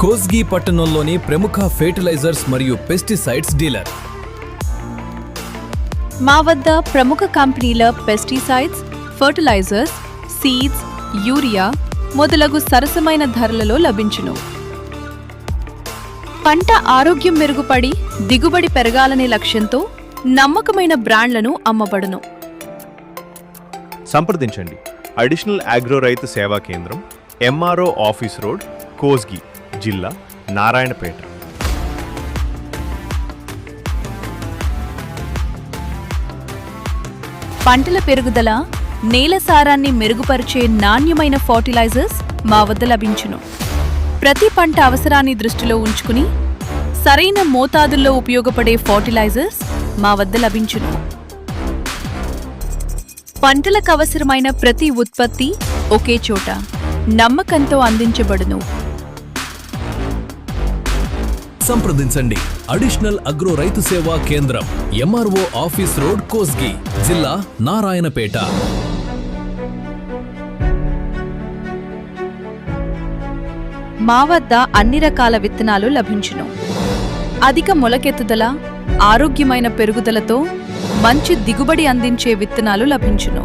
కోస్గి పట్టణంలోని ప్రముఖ ఫెర్టిలైజర్స్ మరియు పెస్టిసైడ్స్ డీలర్. మా వద్ద ప్రముఖ కంపెనీల పెస్టిసైడ్స్ ఫర్టిలైజర్స్ సీడ్స్ యూరియా మొదలగు సరసమైన ధరలలో లభించును. పంట ఆరోగ్యం మెరుగుపడి దిగుబడి పెరగాలనే లక్ష్యంతో నమ్మకమైన బ్రాండ్లను అమ్మబడును. సంప్రదించండి. అడిషనల్ అగ్రో రైతు సేవా కేంద్రం ఎంఆర్ఓ ఆఫీస్ రోడ్ కోస్గి. జిల్లా నారాయణపేట. పంటల పెరుగుదల నేల సారాన్ని మెరుగుపరిచే నాణ్యమైన ఫర్టిలైజర్స్ మా వద్ద లభించును. ప్రతి పంట అవసరాన్ని దృష్టిలో ఉంచుకుని సరైన మోతాదుల్లో ఉపయోగపడే ఫర్టిలైజర్స్ మా వద్ద లభించును. పంటలకు అవసరమైన ప్రతి ఉత్పత్తి ఒకే చోట నమ్మకంతో అందించబడును. సంప్రదించండి. అడిషనల్ అగ్రో రైతు సేవా కేంద్రం ఎంఆర్ఓ ఆఫీస్ రోడ్ కోస్గి జిల్లా నారాయణపేట. మా వద్ద అన్ని రకాల విత్తనాలు లభించును. అధిక మొలకెత్తుదల ఆరోగ్యమైన పెరుగుదలతో మంచి దిగుబడి అందించే విత్తనాలు లభించును.